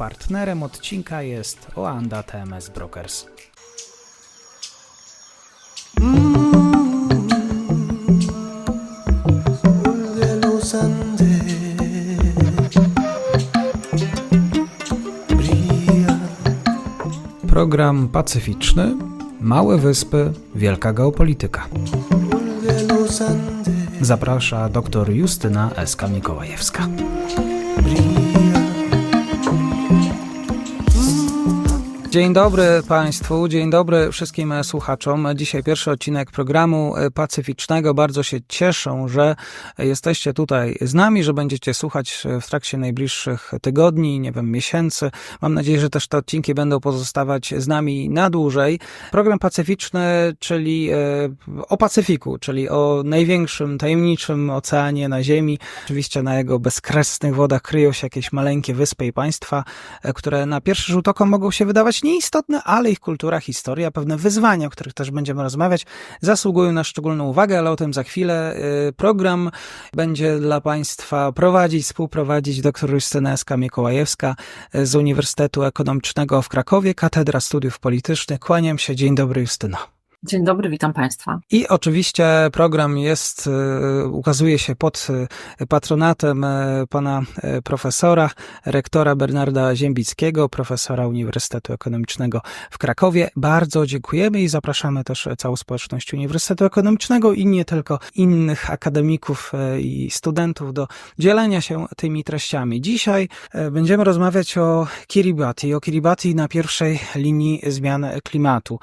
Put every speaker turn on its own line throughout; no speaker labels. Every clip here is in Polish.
Partnerem odcinka jest Oanda TMS Brokers. Program pacyficzny, małe wyspy, wielka geopolityka. Zaprasza dr Justyna S.K. Mikołajewska. Dzień dobry Państwu, dzień dobry wszystkim słuchaczom. Dzisiaj pierwszy odcinek programu pacyficznego. Bardzo się cieszę, że jesteście tutaj z nami, że będziecie słuchać w trakcie najbliższych tygodni, nie wiem, miesięcy. Mam nadzieję, że też te odcinki będą pozostawać z nami na dłużej. Program pacyficzny, czyli e, o Pacyfiku, czyli o największym, tajemniczym oceanie na Ziemi. Oczywiście na jego bezkresnych wodach kryją się jakieś maleńkie wyspy i państwa, e, które na pierwszy rzut oka mogą się wydawać nieistotne, ale ich kultura, historia, pewne wyzwania, o których też będziemy rozmawiać, zasługują na szczególną uwagę, ale o tym za chwilę. Y, Program będzie dla Państwa prowadzić, współprowadzić dr Justyna S.K. Mikołajewska y, z Uniwersytetu Ekonomicznego w Krakowie, Katedra Studiów Politycznych. Kłaniam się. Dzień dobry, Justyno.
Dzień dobry, witam Państwa.
I oczywiście program jest, y, ukazuje się pod y, patronatem y, pana profesora, rektora Bernarda Ziembickiego, profesora Uniwersytetu Ekonomicznego w Krakowie. Bardzo dziękujemy i zapraszamy też całą społeczność Uniwersytetu Ekonomicznego i nie tylko innych akademików i studentów do dzielenia się tymi treściami. Dzisiaj będziemy rozmawiać o Kiribati, o Kiribati na pierwszej linii zmian klimatu.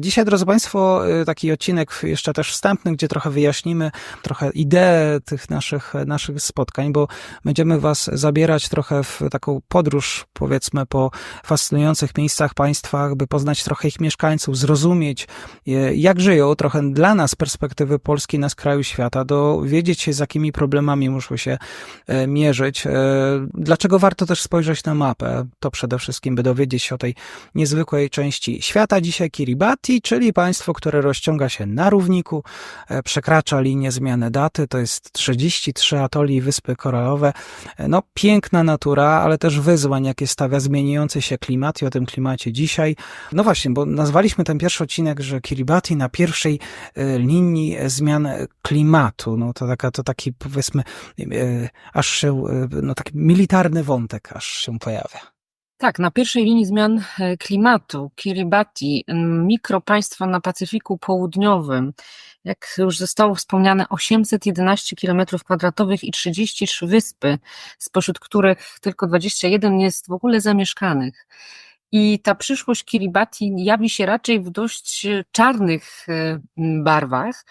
Dzisiaj, drodzy Państwo, e, taki odcinek jeszcze też wstępny, gdzie trochę wyjaśnimy trochę ideę tych naszych, naszych spotkań, bo będziemy Was zabierać trochę w taką podróż, powiedzmy, po fascynujących miejscach, państwach, by poznać trochę ich mieszkańców, zrozumieć, e, jak żyją, trochę dla nas perspektywy Polski na skraju świata, dowiedzieć się, z jakimi problemami muszą się e, mierzyć, e, dlaczego warto też spojrzeć na mapę, to przede wszystkim, by dowiedzieć się o tej niezwykłej części świata. Dzisiaj Kiribati, czyli państwo, które rozciąga się na równiku, e, przekracza linię zmiany daty, to jest 33 atoli i wyspy koralowe. E, No, piękna natura, ale też wyzwań, jakie stawia zmieniający się klimat i o tym klimacie dzisiaj. No właśnie, bo nazwaliśmy ten pierwszy odcinek, że Kiribati na pierwszej e, linii zmian klimatu. No to, taka, to taki powiedzmy, aż się, no taki militarny wątek aż się pojawia.
Tak, na pierwszej linii zmian e, klimatu Kiribati, mikropaństwo na Pacyfiku Południowym, jak już zostało wspomniane, 811 km2 i 33 wyspy, spośród których tylko 21 jest w ogóle zamieszkanych. I ta przyszłość Kiribati jawi się raczej w dość e, czarnych e, barwach.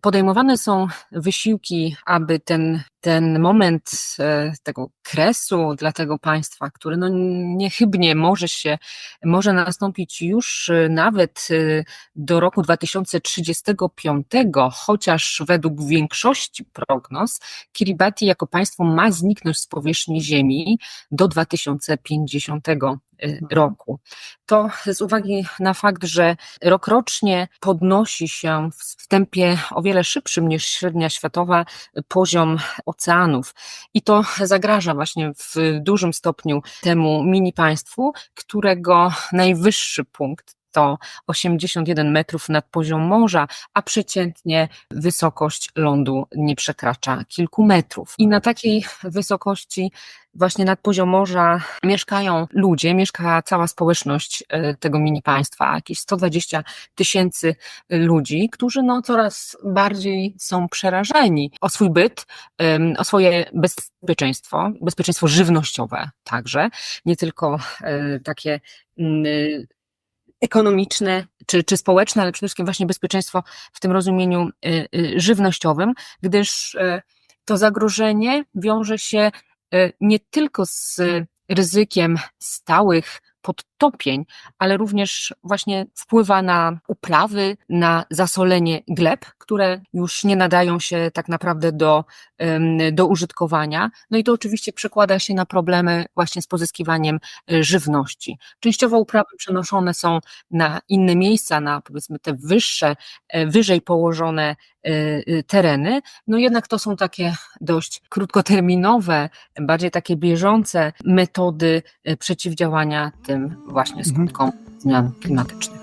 Podejmowane są wysiłki, aby ten, ten moment e, tego kresu dla tego państwa, który no niechybnie może się, może nastąpić już e, nawet e, do roku 2035, chociaż według większości prognoz Kiribati jako państwo ma zniknąć z powierzchni Ziemi do 2050 roku. To z uwagi na fakt, że rokrocznie podnosi się w tempie o wiele szybszym niż średnia światowa poziom oceanów. I to zagraża właśnie w dużym stopniu temu mini państwu, którego najwyższy punkt to 81 metrów nad poziom morza, a przeciętnie wysokość lądu nie przekracza kilku metrów. I na takiej wysokości właśnie nad poziom morza mieszkają ludzie, mieszka cała społeczność e, tego mini państwa, jakieś 120 tysięcy ludzi, którzy no coraz bardziej są przerażeni o swój byt, o swoje bezpieczeństwo, bezpieczeństwo żywnościowe także, nie tylko e, takie mm, ekonomiczne czy, czy społeczne, ale przede wszystkim właśnie bezpieczeństwo w tym rozumieniu y, y, żywnościowym, gdyż y, to zagrożenie wiąże się nie tylko z ryzykiem stałych stopień, ale również właśnie wpływa na uprawy, na zasolenie gleb, które już nie nadają się tak naprawdę do, do użytkowania. No i to oczywiście przekłada się na problemy właśnie z pozyskiwaniem e, żywności. Częściowo uprawy przenoszone są na inne miejsca, na powiedzmy te wyższe, e, wyżej położone e, tereny, no jednak to są takie dość krótkoterminowe, bardziej takie bieżące metody przeciwdziałania tym właśnie skutkom zmian klimatycznych.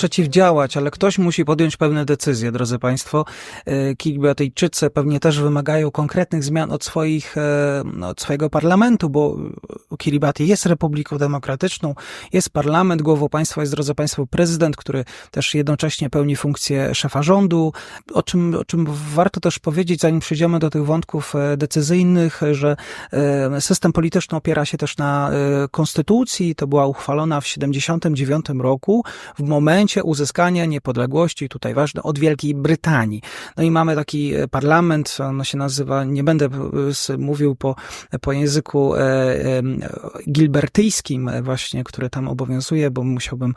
Przeciwdziałać, ale ktoś musi podjąć pewne decyzje, drodzy Państwo. E, Kiribatyjczycy pewnie też wymagają konkretnych zmian od swoich, e, no, od swojego parlamentu, bo Kiribati jest republiką demokratyczną, jest parlament, głową państwa jest, drodzy Państwo, prezydent, który też jednocześnie pełni funkcję szefa rządu, o czym, o czym warto też powiedzieć, zanim przejdziemy do tych wątków e, decyzyjnych, że system polityczny opiera się też na konstytucji, to była uchwalona w 79 roku, w momencie uzyskania niepodległości, tutaj ważne, od Wielkiej Brytanii. No i mamy taki e, parlament, on się nazywa, nie będę e, mówił po, po języku e, gilbertyjskim właśnie, który tam obowiązuje, bo musiałbym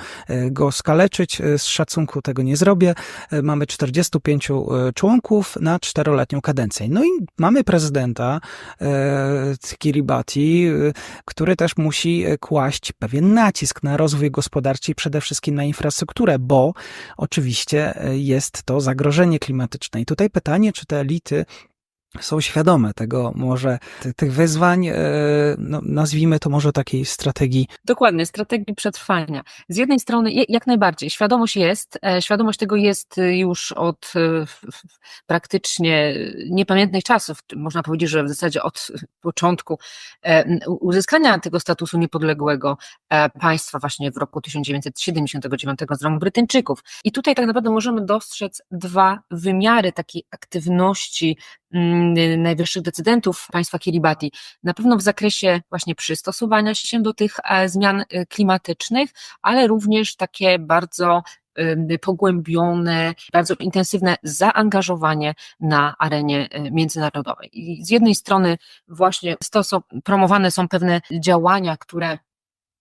go skaleczyć. Z szacunku tego nie zrobię. Mamy 45 e, członków na czteroletnią kadencję. No i mamy prezydenta Kiribati, który też musi kłaść pewien nacisk na rozwój gospodarczy i przede wszystkim na infrastrukturę, bo oczywiście e, jest to zagrożenie klimatyczne. I tutaj pytanie, czy te elity są świadome tego może ty- tych wyzwań, e, no, nazwijmy to może takiej strategii
Dokładnie, strategii przetrwania. Z jednej strony, jak najbardziej, świadomość jest, e, świadomość tego jest e, już od praktycznie niepamiętnych czasów, można powiedzieć, że w zasadzie od początku uzyskania tego statusu niepodległego państwa właśnie w roku 1979 z rąk Brytyjczyków. I tutaj tak naprawdę możemy dostrzec dwa wymiary takiej aktywności najwyższych decydentów państwa Kiribati. Na pewno w zakresie właśnie przystosowania się do tych e, zmian e, klimatycznych, ale również takie bardzo pogłębione, bardzo intensywne zaangażowanie na arenie e, międzynarodowej. I z jednej strony właśnie promowane są pewne działania, które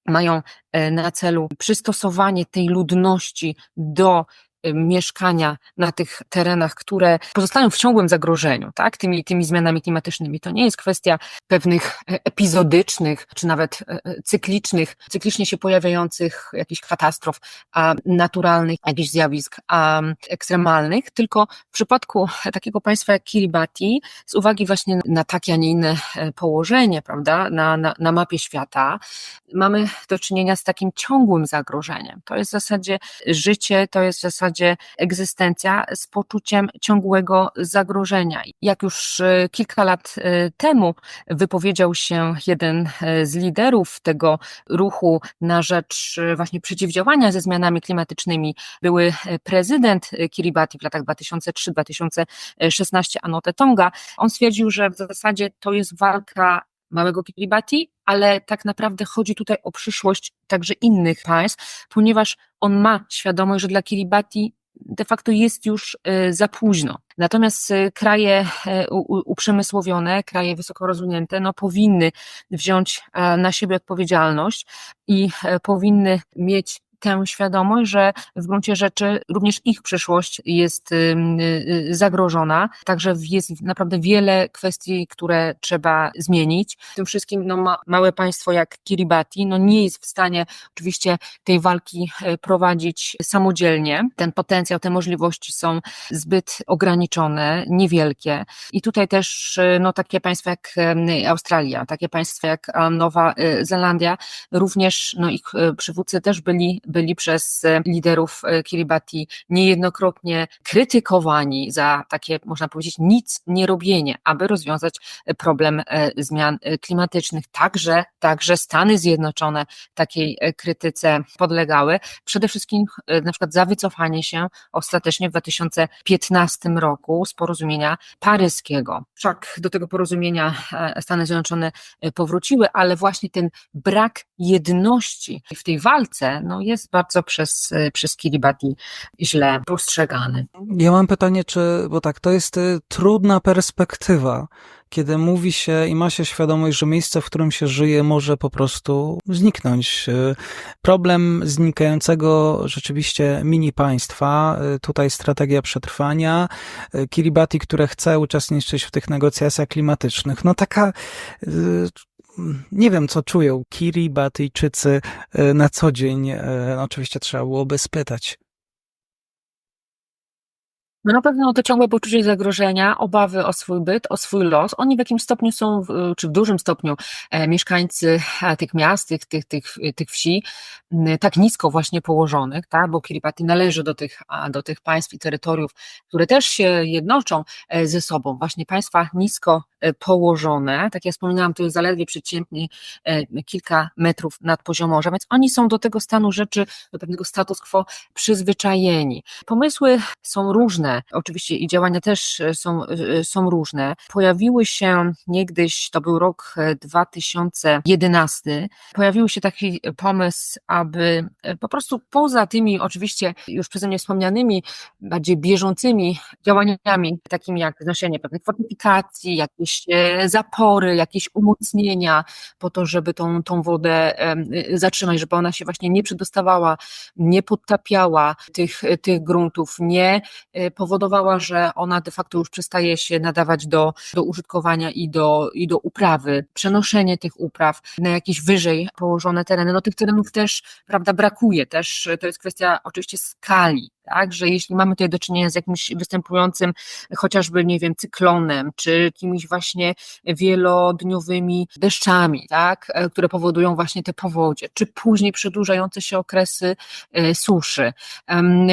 mają e, na celu przystosowanie tej ludności do mieszkania na tych terenach, które pozostają w ciągłym zagrożeniu, tak, tymi, tymi zmianami klimatycznymi. To nie jest kwestia pewnych e, epizodycznych, czy nawet e, e, cyklicznych, cyklicznie się pojawiających jakichś katastrof a, naturalnych, jakichś zjawisk a, ekstremalnych, tylko w przypadku takiego państwa jak Kiribati, z uwagi właśnie na takie, a nie inne położenie, prawda, na, na, na mapie świata, mamy do czynienia z takim ciągłym zagrożeniem. To jest w zasadzie życie, to jest w zasadzie egzystencja z poczuciem ciągłego zagrożenia. Jak już e, kilka lat e, temu wypowiedział się jeden e, z liderów tego ruchu na rzecz właśnie przeciwdziałania ze zmianami klimatycznymi, były prezydent Kiribati w latach 2003-2016 Anote Tonga, on stwierdził, że w zasadzie to jest walka małego Kiribati, ale tak naprawdę chodzi tutaj o przyszłość także innych państw, ponieważ on ma świadomość, że dla Kiribati de facto jest już e, za późno. Natomiast e, kraje u- uprzemysłowione, kraje wysoko rozwinięte, no powinny wziąć e, na siebie odpowiedzialność i e, powinny mieć tę świadomość, że w gruncie rzeczy również ich przyszłość jest y, y, zagrożona. Także jest naprawdę wiele kwestii, które trzeba zmienić. Tym wszystkim no, ma, małe państwo jak Kiribati no, nie jest w stanie oczywiście tej walki e, prowadzić samodzielnie. Ten potencjał, te możliwości są zbyt ograniczone, niewielkie. I tutaj też e, no, takie państwa jak em, Australia, takie państwa jak e, Nowa e, Zelandia, również no, ich e, przywódcy też byli, byli przez e, liderów e, Kiribati niejednokrotnie krytykowani za takie, można powiedzieć, nic nie robienie, aby rozwiązać e, problem zmian klimatycznych. Także, także Stany Zjednoczone takiej krytyce podlegały. Przede wszystkim na przykład za wycofanie się ostatecznie w 2015 roku z porozumienia paryskiego. Wszak do tego porozumienia Stany Zjednoczone powróciły, ale właśnie ten brak jedności w tej walce no, jest bardzo przez, przez Kiribati źle postrzegany.
Ja mam pytanie, czy, bo tak, to jest y, trudna perspektywa, kiedy mówi się i ma się świadomość, że miejsce, w którym się żyje, może po prostu zniknąć. Y, Problem znikającego rzeczywiście mini państwa, y, tutaj strategia przetrwania, Kiribati, które chce uczestniczyć w tych negocjacjach klimatycznych. No taka nie wiem, co czują Kiribatyjczycy y, na co dzień. Y, Oczywiście trzeba byłoby spytać.
No na pewno to ciągłe poczucie zagrożenia, obawy o swój byt, o swój los. Oni w jakimś stopniu są, czy w dużym stopniu, e, mieszkańcy e, tych miast, tych, tych, tych, tych wsi, tak nisko właśnie położonych, tak? bo Kiribati należy do tych, do tych państw i terytoriów, które też się jednoczą e, ze sobą. Właśnie państwa nisko e, położone, tak jak wspominałam, to jest zaledwie przeciętnie e, kilka metrów nad poziomem morza, więc oni są do tego stanu rzeczy, do pewnego status quo przyzwyczajeni. Pomysły są różne, oczywiście i działania też e, są, e, są różne. Pojawiły się niegdyś, to był rok e, 2011, pojawił się taki pomysł, aby e, po prostu poza tymi oczywiście już przeze mnie wspomnianymi, bardziej bieżącymi działaniami, takimi jak znoszenie pewnych fortyfikacji, jakieś e, zapory, jakieś umocnienia, po to, żeby tą, tą wodę y, zatrzymać, żeby ona się właśnie nie przedostawała, nie podtapiała tych, tych gruntów, nie y, powodowała, że ona de facto już przestaje się nadawać do, do użytkowania i do, i do uprawy, przenoszenie tych upraw na jakieś wyżej położone tereny. No tych terenów też, prawda, brakuje, też to jest kwestia oczywiście skali, tak, że jeśli mamy tutaj do czynienia z jakimś występującym chociażby, nie wiem, cyklonem, czy kimś właśnie wielodniowymi deszczami, tak, e, które powodują właśnie te powodzie, czy później przedłużające się okresy e, suszy.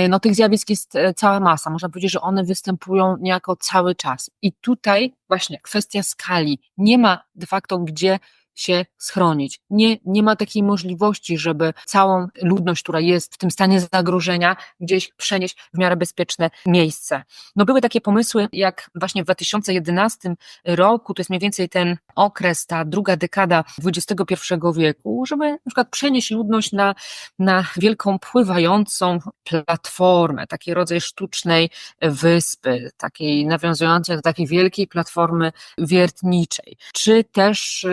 No tych zjawisk jest e, cała masa. Można powiedzieć, że one występują niejako cały czas. I tutaj właśnie kwestia skali. Nie ma de facto gdzie się schronić. Nie, nie ma takiej możliwości, żeby całą ludność, która jest w tym stanie zagrożenia, gdzieś przenieść w miarę bezpieczne miejsce. No były takie pomysły, jak właśnie w 2011 roku, to jest mniej więcej ten okres, ta druga dekada XXI wieku, żeby na przykład przenieść ludność na, na wielką pływającą platformę, taki rodzaj sztucznej wyspy, takiej nawiązującej do takiej wielkiej platformy wiertniczej, czy też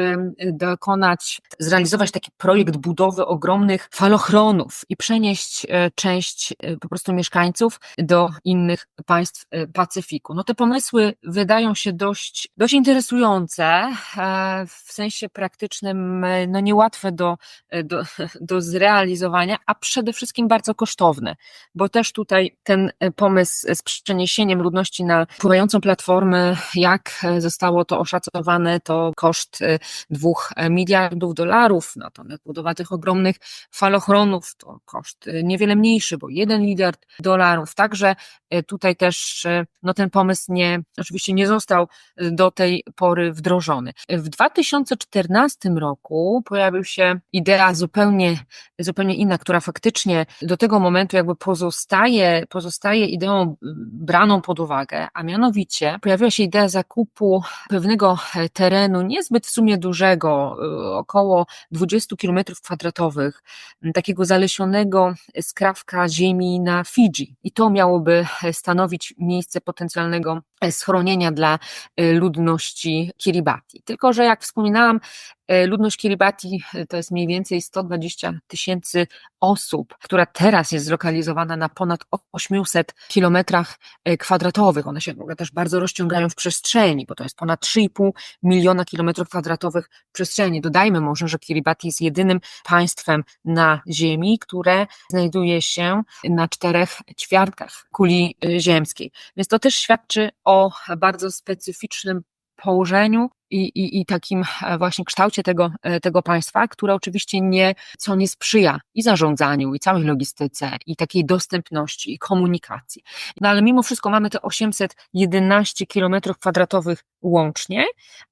dokonać, zrealizować taki projekt budowy ogromnych falochronów i przenieść e, część e, po prostu mieszkańców do innych państw e, Pacyfiku. No te pomysły wydają się dość, dość interesujące, w sensie praktycznym, no niełatwe do, do, do zrealizowania, a przede wszystkim bardzo kosztowne, bo też tutaj ten pomysł z przeniesieniem ludności na pływającą platformę, jak zostało to oszacowane, to koszt dwóch miliardów dolarów, natomiast budowa tych ogromnych falochronów to koszt e, niewiele mniejszy, bo jeden miliard dolarów. Także e, tutaj też e, no, ten pomysł nie, oczywiście nie został e, do tej pory wdrożony. W 2014 roku pojawił się idea zupełnie, zupełnie inna, która faktycznie do tego momentu jakby pozostaje, pozostaje ideą braną pod uwagę, a mianowicie pojawiła się idea zakupu pewnego e, terenu niezbyt w sumie dużego, e, około 20 km kwadratowych, m, takiego zalesionego skrawka ziemi na Fidżi. I to miałoby e, stanowić miejsce potencjalnego e, schronienia dla e, ludności Kiribati. Tylko, że jak wspominałam, ludność Kiribati e, to jest mniej więcej 120 tysięcy osób, która teraz jest zlokalizowana na ponad 800 kilometrach e, kwadratowych. One się też bardzo rozciągają w przestrzeni, bo to jest ponad 3,5 miliona kilometrów kwadratowych przestrzeni. Dodajmy może, że Kiribati jest jedynym państwem na Ziemi, które znajduje się na czterech ćwiartkach kuli ziemskiej. Więc to też świadczy o bardzo specyficznym położeniu i, i, i takim e, właśnie kształcie tego, e, tego państwa, które oczywiście nie, co nie sprzyja i zarządzaniu, i całej logistyce, i takiej dostępności, i komunikacji. No ale mimo wszystko mamy te 811 kilometrów kwadratowych łącznie,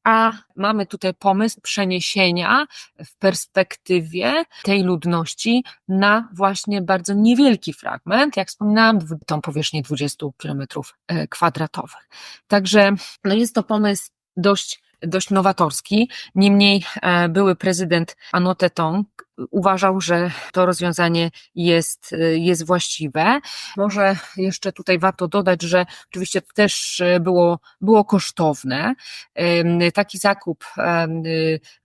a mamy tutaj pomysł przeniesienia w perspektywie tej ludności na właśnie bardzo niewielki fragment, jak wspominałam, tą powierzchnię 20 kilometrów e, kwadratowych. Także no jest to pomysł dość dość nowatorski. Niemniej e, były prezydent Anote Tong uważał, że to rozwiązanie jest, jest właściwe. Może jeszcze tutaj warto dodać, że oczywiście to też y, było, było kosztowne. Taki zakup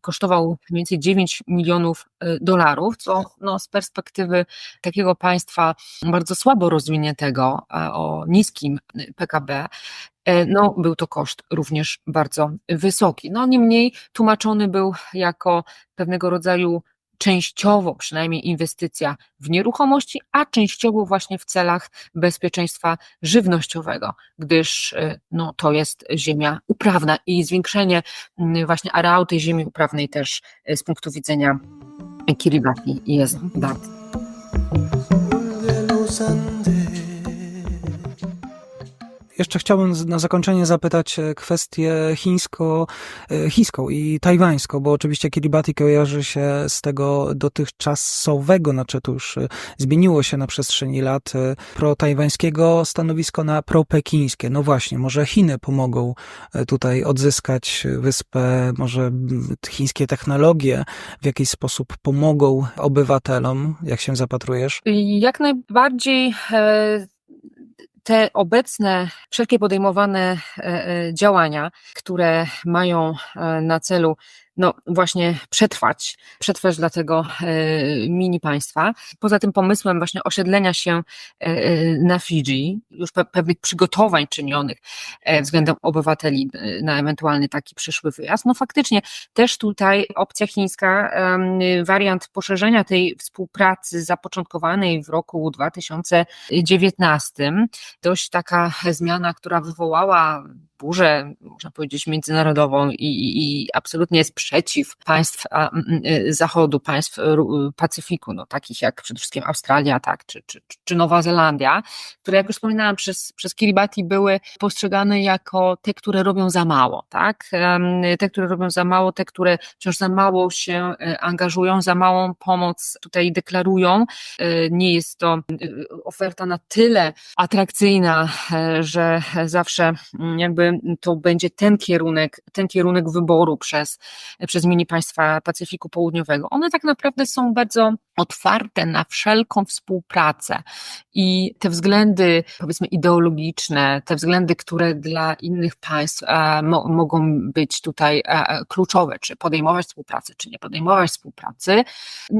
kosztował mniej więcej 9 milionów y, dolarów, co no, z perspektywy takiego państwa bardzo słabo rozwiniętego, a o niskim PKB, e, no, był to koszt również bardzo wysoki. No, niemniej tłumaczony był jako pewnego rodzaju częściowo przynajmniej inwestycja w nieruchomości, a częściowo właśnie w celach bezpieczeństwa żywnościowego, gdyż y, no, to jest ziemia uprawna i zwiększenie mm, właśnie areału tej ziemi uprawnej też y, z punktu widzenia Kiribati jest bardzo.
Jeszcze chciałbym na zakończenie zapytać e, kwestię chińsko, e, chińską i tajwańską, bo oczywiście Kiribati kojarzy się z tego dotychczasowego, znaczy to już e, zmieniło się na przestrzeni lat, pro-tajwańskiego stanowisko na pro-pekińskie. No właśnie, może Chiny pomogą tutaj odzyskać wyspę, może chińskie technologie w jakiś sposób pomogą obywatelom, jak się zapatrujesz?
Jak najbardziej te obecne, wszelkie podejmowane e, e, działania, które mają e, na celu no właśnie przetrwać, przetrwać dla tego e, mini państwa. Poza tym pomysłem właśnie osiedlenia się e, e, na Fidżi, już pe- pewnych przygotowań czynionych względem obywateli na ewentualny taki przyszły wyjazd, no faktycznie też tutaj opcja chińska, wariant poszerzenia tej współpracy zapoczątkowanej w roku 2019, dość taka zmiana, która wywołała burzę, można powiedzieć, międzynarodową i, i, i absolutnie sprzeciw państw a, y, Zachodu, państw Ru- Pacyfiku, no, takich jak przede wszystkim Australia, tak, czy, czy, czy Nowa Zelandia, które, jak już wspominałam, przez, przez Kiribati były postrzegane jako te, które robią za mało, tak, te, które robią za mało, te, które wciąż za mało się angażują, za małą pomoc tutaj deklarują. Nie jest to oferta na tyle atrakcyjna, e, że zawsze mm, jakby to będzie ten kierunek, ten kierunek wyboru przez, przez mini państwa Pacyfiku Południowego. One tak naprawdę są bardzo otwarte na wszelką współpracę i te względy, powiedzmy, ideologiczne, te względy, które dla innych państw e, mo, mogą być tutaj e, kluczowe, czy podejmować współpracę, czy nie podejmować współpracy,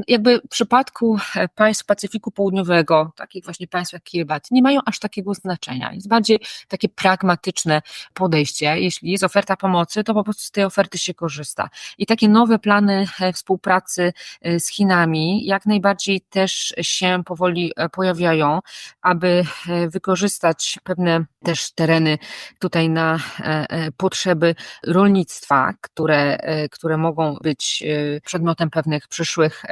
jakby w przypadku e, państw Pacyfiku Południowego, takich właśnie państw jak Kiribati, nie mają aż takiego znaczenia. Jest bardziej takie pragmatyczne podejście. Jeśli jest oferta pomocy, to po prostu z tej oferty się korzysta. I takie nowe plany e, współpracy e, z Chinami jak najbardziej też się powoli e, pojawiają, aby wykorzystać pewne też tereny tutaj na potrzeby rolnictwa, które, które mogą być przedmiotem pewnych przyszłych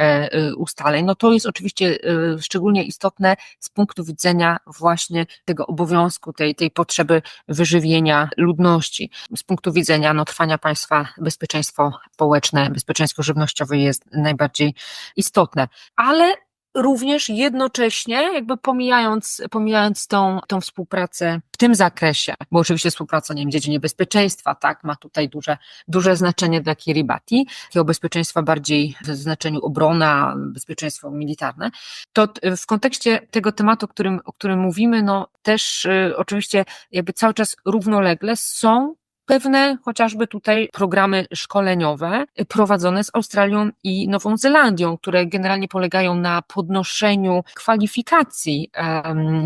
ustaleń. No to jest oczywiście szczególnie istotne z punktu widzenia właśnie tego obowiązku, tej, tej potrzeby wyżywienia ludności. Z punktu widzenia no, trwania państwa bezpieczeństwo społeczne, bezpieczeństwo żywnościowe jest najbardziej istotne. Ale również jednocześnie, jakby pomijając, pomijając tą, tą współpracę w tym zakresie, bo oczywiście współpraca, nie wiem, w dziedzinie bezpieczeństwa, tak, ma tutaj duże, duże znaczenie dla Kiribati, takiego bezpieczeństwa bardziej w znaczeniu obrona, bezpieczeństwo militarne, to w kontekście tego tematu, o którym, o którym mówimy, no też y, oczywiście jakby cały czas równolegle są pewne chociażby tutaj programy szkoleniowe y, prowadzone z Australią i Nową Zelandią, które generalnie polegają na podnoszeniu kwalifikacji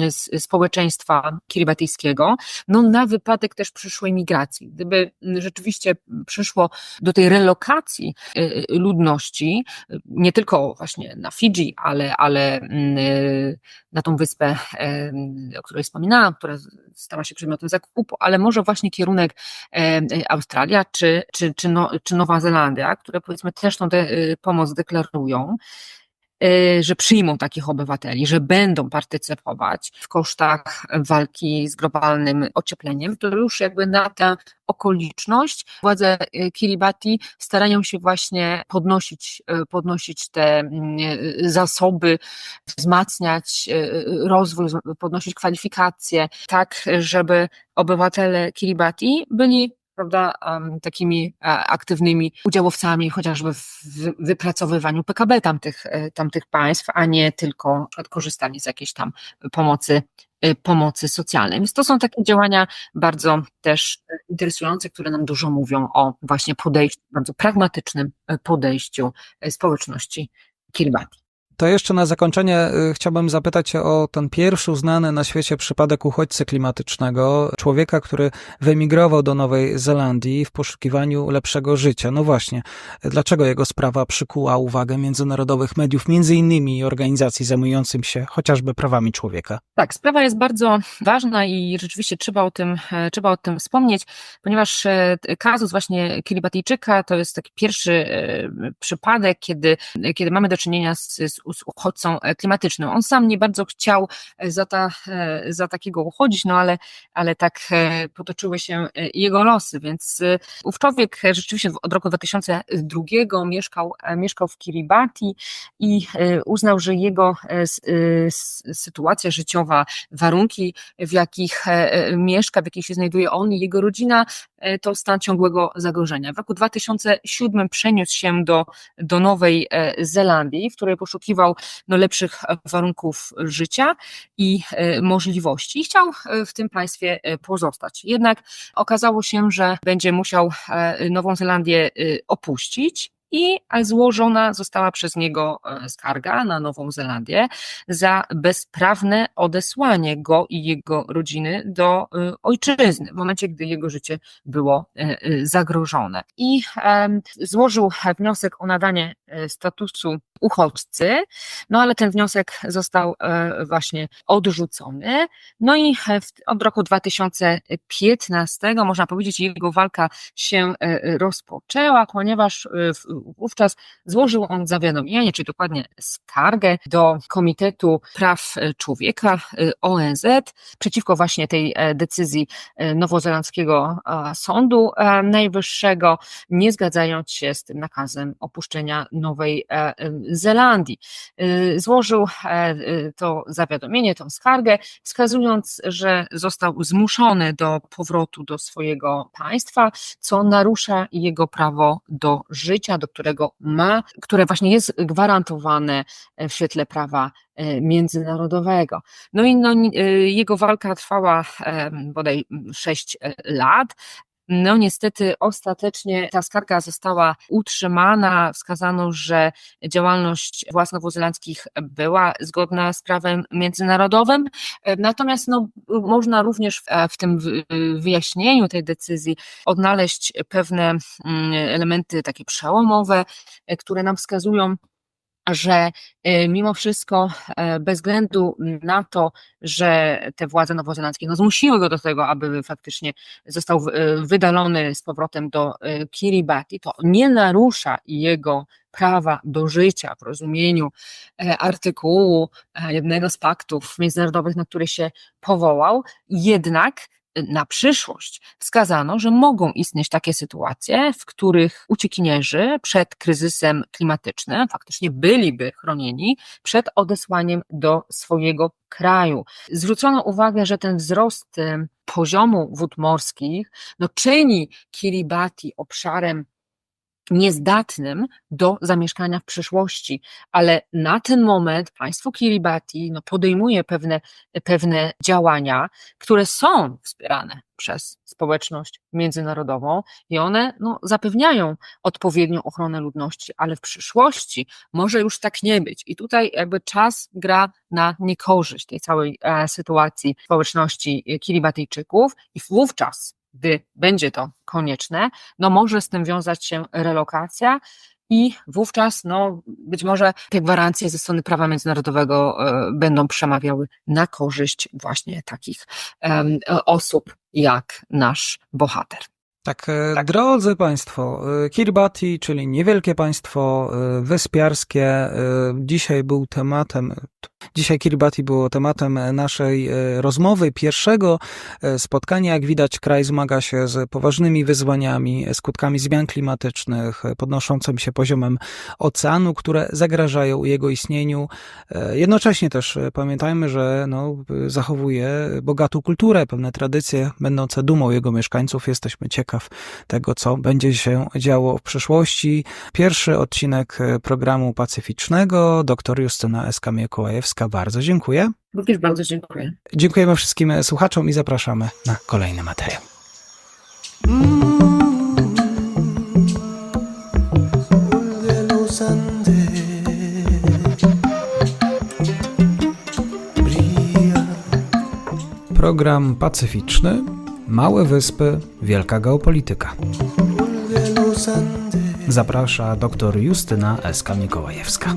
s- społeczeństwa kiribatyjskiego, no na wypadek też przyszłej migracji. Gdyby rzeczywiście przyszło do tej relokacji y, y, ludności, y, nie tylko właśnie na Fidżi, ale, ale mm, y, na tą wyspę, em, o której wspominałam, która stała się przedmiotem zakupu, ale może właśnie kierunek Australia czy, czy, czy, no, czy Nowa Zelandia, które powiedzmy też tą de, e, pomoc deklarują, e, że przyjmą takich obywateli, że będą partycypować w kosztach walki z globalnym ociepleniem, to już jakby na tę okoliczność władze e, Kiribati starają się właśnie podnosić, e, podnosić te zasoby, wzmacniać rozwój, podnosić kwalifikacje, tak żeby obywatele Kiribati byli prawda, takimi e, aktywnymi udziałowcami chociażby w wy- wypracowywaniu PKB tamtych, e, tamtych państw, a nie tylko korzystanie z jakiejś tam pomocy, e, pomocy socjalnej. Więc to są takie działania bardzo też interesujące, które nam dużo mówią o właśnie podejściu, bardzo pragmatycznym podejściu społeczności Kiribati.
To jeszcze na zakończenie y, chciałbym zapytać o ten pierwszy uznany na świecie przypadek uchodźcy klimatycznego, człowieka, który wyemigrował do Nowej Zelandii w poszukiwaniu lepszego życia. No właśnie, dlaczego jego sprawa przykuła uwagę międzynarodowych mediów, między innymi organizacji zajmujących się chociażby prawami człowieka?
Tak, sprawa jest bardzo ważna i rzeczywiście trzeba o tym, e, trzeba o tym wspomnieć, ponieważ e, kazus właśnie Kiribatyjczyka to jest taki pierwszy e, przypadek, kiedy, kiedy mamy do czynienia z, z, z uchodźcą e, klimatycznym. On sam nie bardzo chciał e, za, ta, e, za takiego uchodzić, no ale, ale tak potoczyły się jego losy, więc ów człowiek rzeczywiście od roku 2002 mieszkał, mieszkał w Kiribati i uznał, że jego sytuacja życiowa, warunki, w jakich mieszka, w jakich się znajduje on i jego rodzina, to stan ciągłego zagrożenia. W roku 2007 przeniósł się do, do Nowej Zelandii, w której poszukiwał no, lepszych e, warunków życia i e, możliwości. I chciał e, w tym państwie pozostać. Jednak okazało się, że będzie musiał Nową Zelandię opuścić. I złożona została przez niego e, skarga na Nową Zelandię za bezprawne odesłanie go i jego rodziny do e, ojczyzny w momencie, gdy jego życie było e, zagrożone. I złożył wniosek o nadanie statusu uchodźcy, no ale ten wniosek został właśnie odrzucony. No i od roku 2015 można powiedzieć, jego walka się rozpoczęła, ponieważ wówczas złożył on zawiadomienie, czy dokładnie skargę do Komitetu Praw Człowieka e, ONZ przeciwko właśnie tej e, decyzji e, nowozelandzkiego e, Sądu Najwyższego, nie zgadzając się z tym nakazem opuszczenia Nowej Zelandii. E, Złożył e, to zawiadomienie, tą skargę, wskazując, że został zmuszony do powrotu do swojego państwa, co narusza jego prawo do życia, do którego ma, które właśnie jest gwarantowane e, w świetle prawa e, międzynarodowego. No i no, e, jego walka trwała bodaj sześć lat. No niestety ostatecznie ta skarga została utrzymana, wskazano, że działalność władz nowozelandzkich była zgodna z prawem międzynarodowym, natomiast no, można również w, w tym wy- wyjaśnieniu tej decyzji odnaleźć pewne mm, elementy takie przełomowe, które nam wskazują, że e, mimo wszystko, e, bez względu na to, że te władze nowozelandzkie no, zmusiły go do tego, aby faktycznie został e, wydalony z powrotem do e, Kiribati, to nie narusza jego prawa do życia w rozumieniu artykułu jednego z paktów międzynarodowych, na który się powołał, jednak na przyszłość wskazano, że mogą istnieć takie sytuacje, w których uciekinierzy przed kryzysem klimatycznym faktycznie byliby chronieni przed odesłaniem do swojego kraju. Zwrócono uwagę, że ten wzrost em, poziomu wód morskich no, czyni Kiribati obszarem niezdatnym do zamieszkania w przyszłości, ale na ten moment państwo Kiribati no, podejmuje pewne, pewne działania, które są wspierane przez społeczność międzynarodową i one no, zapewniają odpowiednią ochronę ludności, ale w przyszłości może już tak nie być. I tutaj jakby czas gra na niekorzyść tej całej e, sytuacji społeczności Kiribatyjczyków i wówczas, gdy będzie to konieczne, no może z tym wiązać się relokacja i wówczas, no, być może te gwarancje ze strony prawa międzynarodowego e, będą przemawiały na korzyść właśnie takich e, osób jak nasz bohater.
Tak, e, drodzy Państwo, Kiribati, czyli niewielkie państwo wyspiarskie, dzisiaj był tematem Dzisiaj Kiribati było tematem naszej e, rozmowy, pierwszego e, spotkania. Jak widać, kraj zmaga się z poważnymi wyzwaniami, skutkami zmian klimatycznych, e, podnoszącym się poziomem oceanu, które zagrażają jego istnieniu. Jednocześnie też pamiętajmy, że no, zachowuje bogatą kulturę, pewne tradycje, będące dumą jego mieszkańców. Jesteśmy ciekaw tego, co będzie się działo w przyszłości. Pierwszy odcinek programu pacyficznego. Doktor Justyna Eska-Mikołajewska. Bardzo dziękuję.
Również bardzo dziękuję.
Dziękujemy wszystkim słuchaczom i zapraszamy na kolejny materiał. Program pacyficzny. Małe wyspy, wielka geopolityka. Zaprasza dr Justyna Eska-Mikołajewska.